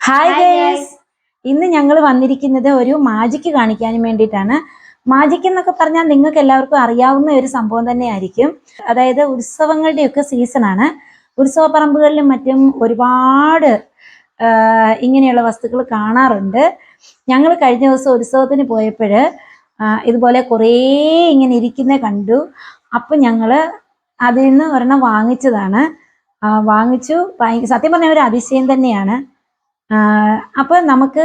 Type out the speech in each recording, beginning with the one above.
Hi guys ഇന്ന് ഞങ്ങൾ വന്നിരിക്കുന്നത് ഒരു മാജിക്ക് കാണിക്കാൻ വേണ്ടിയിട്ടാണ്. മാജിക് എന്നൊക്കെ പറഞ്ഞാൽ നിങ്ങൾക്ക് എല്ലാവർക്കും അറിയാവുന്ന ഒരു സംഭവം തന്നെയായിരിക്കും. അതായത് ഉത്സവങ്ങളുടെയൊക്കെ സീസണാണ് ഉത്സവ പറമ്പുകളിലും മറ്റും ഒരുപാട് ഇങ്ങനെയുള്ള വസ്തുക്കൾ കാണാറുണ്ട്. ഞങ്ങൾ കഴിഞ്ഞ ദിവസം ഉത്സവത്തിന് പോയപ്പോൾ ഇതുപോലെ കുറേ ഇങ്ങനെ ഇരിക്കുന്നത് കണ്ടു. അപ്പം ഞങ്ങൾ അതിൽ നിന്ന് ഒരെണ്ണം വാങ്ങിച്ചതാണ്. വാങ്ങിച്ചു. സത്യം പറഞ്ഞ ഒരു അതിശയം തന്നെയാണ്. ആഹ് അപ്പൊ നമുക്ക്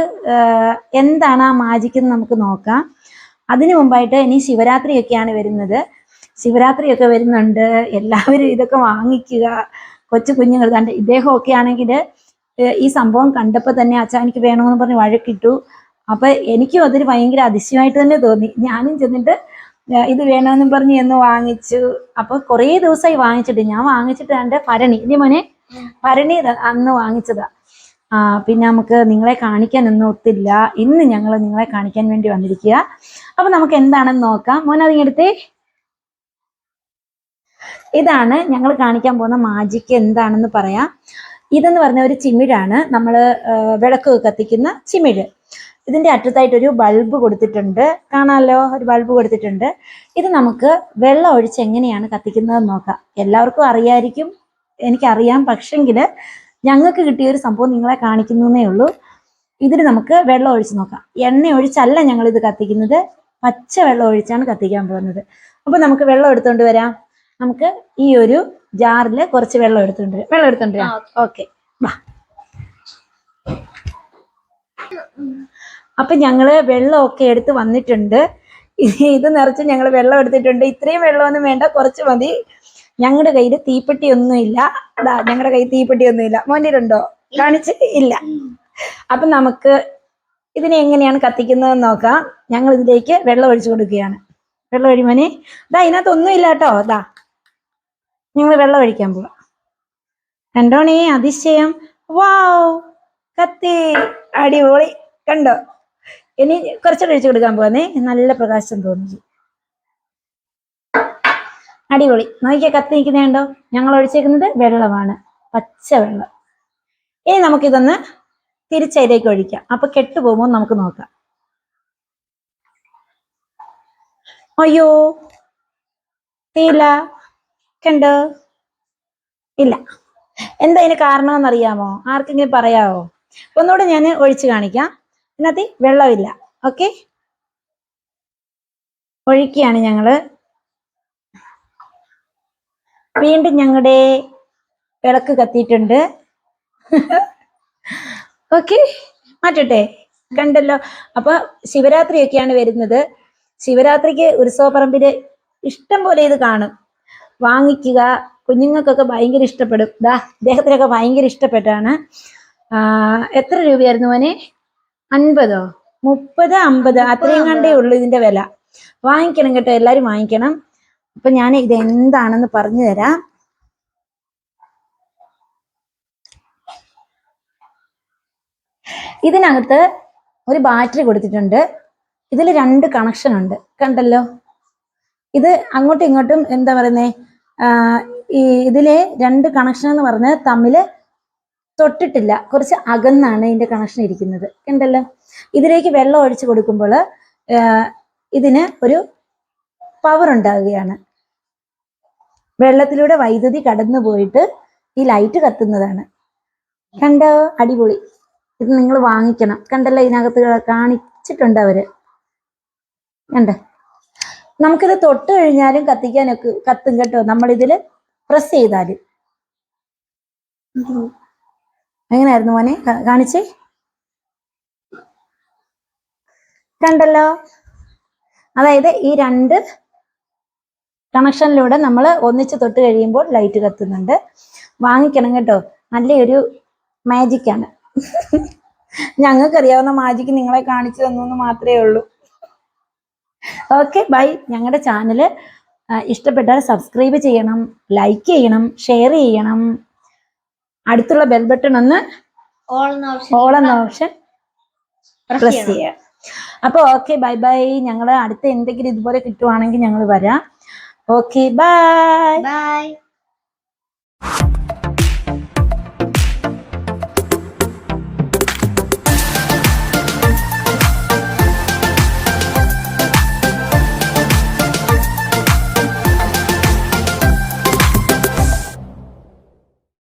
എന്താണ് ആ മാജിക് എന്ന് നമുക്ക് നോക്കാം. അതിനു മുമ്പായിട്ട് ഇനി ശിവരാത്രിയൊക്കെയാണ് വരുന്നത്. ശിവരാത്രിയൊക്കെ വരുന്നുണ്ട്. എല്ലാവരും ഇതൊക്കെ വാങ്ങിക്കുക. കൊച്ചു കുഞ്ഞുങ്ങൾ കണ്ട് ഇദ്ദേഹമൊക്കെ ആണെങ്കിൽ ഈ സംഭവം കണ്ടപ്പോൾ തന്നെ അച്ഛാ എനിക്ക് വേണമെന്ന് പറഞ്ഞ് വഴക്കിട്ടു. അപ്പൊ എനിക്കും അതൊരു ഭയങ്കര അതിശയമായിട്ട് തന്നെ തോന്നി. ഞാനും ചെന്നിട്ട് ഇത് വേണമെന്നും പറഞ്ഞ് എന്ന് വാങ്ങിച്ചു. അപ്പൊ കുറേ ദിവസമായി വാങ്ങിച്ചിട്ട് ഞാൻ വാങ്ങിച്ചിട്ട് എന്റെ ഭരണി. ഇനി മോനെ ഭരണി അന്ന് വാങ്ങിച്ചതാ. പിന്നെ നമുക്ക് നിങ്ങളെ കാണിക്കാനൊന്നും ഒത്തില്ല. ഇന്ന് ഞങ്ങൾ നിങ്ങളെ കാണിക്കാൻ വേണ്ടി വന്നിരിക്കുക. അപ്പൊ നമുക്ക് എന്താണെന്ന് നോക്കാം. മോൻ അതിങ്ങടുത്തേ ഇതാണ് ഞങ്ങൾ കാണിക്കാൻ പോകുന്ന മാജിക്ക് എന്താണെന്ന് പറയാം. ഇതെന്ന് പറഞ്ഞ ഒരു ചിമിഴാണ്. നമ്മൾ വിളക്ക് കത്തിക്കുന്ന ചിമിഴ്. ഇതിന്റെ അറ്റത്തായിട്ട് ഒരു ബൾബ് കൊടുത്തിട്ടുണ്ട്. കാണാമല്ലോ ഒരു ബൾബ് കൊടുത്തിട്ടുണ്ട്. ഇത് നമുക്ക് വെള്ളം ഒഴിച്ച് എങ്ങനെയാണ് കത്തിക്കുന്നതെന്ന് നോക്കാം. എല്ലാവർക്കും അറിയായിരിക്കും. എനിക്കറിയാം. പക്ഷെങ്കിൽ ഞങ്ങൾക്ക് കിട്ടിയ ഒരു സംഭവം നിങ്ങളെ കാണിക്കുന്നേ ഉള്ളൂ. ഇതിന് നമുക്ക് വെള്ളം ഒഴിച്ച് നോക്കാം. എണ്ണ ഒഴിച്ചല്ല ഞങ്ങൾ ഇത് കത്തിക്കുന്നത്. പച്ച വെള്ളം ഒഴിച്ചാണ് കത്തിക്കാൻ പോകുന്നത്. അപ്പൊ നമുക്ക് വെള്ളം എടുത്തോണ്ട് വരാം. നമുക്ക് ഈ ഒരു ജാറിൽ കുറച്ച് വെള്ളം എടുത്തോണ്ട് വരാം. വെള്ളം എടുത്തോണ്ട് വരാം. ഓക്കെ. വാ. അപ്പൊ ഞങ്ങൾ വെള്ളമൊക്കെ എടുത്ത് വന്നിട്ടുണ്ട്. ഇത് ഇത് നിറച്ച് ഞങ്ങൾ വെള്ളം എടുത്തിട്ടുണ്ട്. ഇത്രയും വെള്ളമൊന്നും വേണ്ട. കുറച്ച് മതി. ഞങ്ങളുടെ കയ്യിൽ തീപ്പെട്ടി ഒന്നുമില്ല അതാ ഞങ്ങളുടെ കയ്യിൽ തീപ്പെട്ടി ഒന്നുമില്ല മോനിലുണ്ടോ കാണിച്ച് ഇല്ല. അപ്പൊ നമുക്ക് ഇതിനെ എങ്ങനെയാണ് കത്തിക്കുന്നതെന്ന് നോക്കാം. ഞങ്ങൾ ഇതിലേക്ക് വെള്ളം ഒഴിച്ചു കൊടുക്കുകയാണ്. വെള്ളം ഒഴിമനെ ദാ ഇതിനകത്ത് ഒന്നുമില്ല കേട്ടോ. ദാ ഞങ്ങൾ വെള്ളം ഒഴിക്കാൻ പോവാം. കണ്ടോണേ അതിശയം. വാവ് കത്തി. അടിപൊളി. കണ്ടോ? ഇനി കുറച്ചുകൂടെ ഒഴിച്ചു കൊടുക്കാൻ പോവാന്നേ. നല്ല പ്രകാശം തോന്നി അടിപൊളി. നോക്കിയാ കത്തി നിൽക്കുന്നുണ്ടോ ഞങ്ങൾ ഒഴിച്ചേക്കുന്നത് വെള്ളമാണ്. പച്ച വെള്ളം. ഇനി നമുക്കിതൊന്ന് തിരിച്ചതിലേക്ക് ഒഴിക്കാം. അപ്പൊ കെട്ടുപോകുമ്പോൾ നമുക്ക് നോക്കാം. അയ്യോ തീല കണ്ടോ? ഇല്ല. എന്താ ഇതിന് കാരണമെന്ന് അറിയാമോ ആർക്കെങ്കിലും പറയാമോ ഒന്നുകൂടെ ഞാൻ ഒഴിച്ച് കാണിക്കാം. ഇതിനകത്ത് വെള്ളമില്ല. ഓക്കെ? ഒഴിക്കുകയാണ് ഞങ്ങൾ. വീണ്ടും ഞങ്ങളുടെ വിളക്ക് കത്തിയിട്ടുണ്ട്. ഓക്കെ മാറ്റട്ടെ. കണ്ടല്ലോ. അപ്പൊ ശിവരാത്രിയൊക്കെയാണ് വരുന്നത്. ശിവരാത്രിക്ക് ഉത്സവപ്പറമ്പിൽ ഇഷ്ടം പോലെ ഇത് കാണും. വാങ്ങിക്കുക കുഞ്ഞുങ്ങൾക്കൊക്കെ ഭയങ്കര ഇഷ്ടപ്പെടും. ദാ അദ്ദേഹത്തിനൊക്കെ ഭയങ്കര ഇഷ്ടപ്പെട്ടാണ്. എത്ര രൂപയായിരുന്നു മോനെ? അൻപതോ? മുപ്പത് അമ്പത്. അത്രയും കണ്ടേ ഉള്ളൂ ഇതിന്റെ വില. വാങ്ങിക്കണം കേട്ടോ എല്ലാരും വാങ്ങിക്കണം. അപ്പൊ ഞാൻ ഇത് എന്താണെന്ന് പറഞ്ഞു തരാം. ഇതിനകത്ത് ഒരു ബാറ്ററി കൊടുത്തിട്ടുണ്ട്. ഇതിൽ രണ്ട് കണക്ഷൻ ഉണ്ട്. കണ്ടല്ലോ? ഇത് അങ്ങോട്ടും ഇങ്ങോട്ടും എന്താ പറയുന്നേ? ഈ ഇതിലെ രണ്ട് കണക്ഷൻ എന്ന് പറഞ്ഞ് തമ്മിൽ തൊട്ടിട്ടില്ല. കുറച്ച് അകന്നാണ് ഇതിന്റെ കണക്ഷൻ ഇരിക്കുന്നത്. കണ്ടല്ലോ? ഇതിലേക്ക് വെള്ളം ഒഴിച്ചു കൊടുക്കുമ്പോൾ ഇതിന് ഒരു പവർ ഉണ്ടാവുകയാണ്. വെള്ളത്തിലൂടെ വൈദ്യുതി കടന്നു പോയിട്ട് ഈ ലൈറ്റ് കത്തുന്നതാണ്. കണ്ടോ? അടിപൊളി. ഇത് നിങ്ങൾ വാങ്ങിക്കണം. കണ്ടല്ലോ ഇതിനകത്ത് കാണിച്ചിട്ടുണ്ട് അവർ. കണ്ട? നമുക്കിത് തൊട്ട് കഴിഞ്ഞാലും കത്തിക്കാനൊക്കെ കത്തും കേട്ടോ. നമ്മളിതിൽ പ്രസ് ചെയ്താൽ എങ്ങനെയായിരുന്നു മോനെ? കാണിച്ചേ? കണ്ടല്ലോ? അതായത് ഈ രണ്ട് കണക്ഷനിലൂടെ നമ്മൾ ഒന്നിച്ച് തൊട്ട് കഴിയുമ്പോൾ ലൈറ്റ് കത്തുന്നുണ്ട് വാങ്ങിക്കണം കേട്ടോ. നല്ലൊരു മാജിക്കാണ് ആണ്. ഞങ്ങൾക്കറിയാവുന്ന മാജിക്ക് നിങ്ങളെ കാണിച്ചു തന്നു എന്ന് മാത്രമേ ഉള്ളൂ. ഓക്കെ ബൈ ഞങ്ങളുടെ ചാനൽ ഇഷ്ടപ്പെട്ടാൽ സബ്സ്ക്രൈബ് ചെയ്യണം ലൈക്ക് ചെയ്യണം ഷെയർ ചെയ്യണം. അടുത്തുള്ള ബെൽ ബട്ടൺ ഒന്ന് ഓൾ എന്ന ഓപ്ഷൻ ഓൾ എന്ന ഓപ്ഷൻ പ്രസ് ചെയ്യാം അപ്പൊ ഓക്കെ ബൈ ബൈ ഞങ്ങൾ അടുത്ത എന്തെങ്കിലും ഇതുപോലെ കിട്ടുവാണെങ്കിൽ ഞങ്ങൾ വരാം. Okay bye bye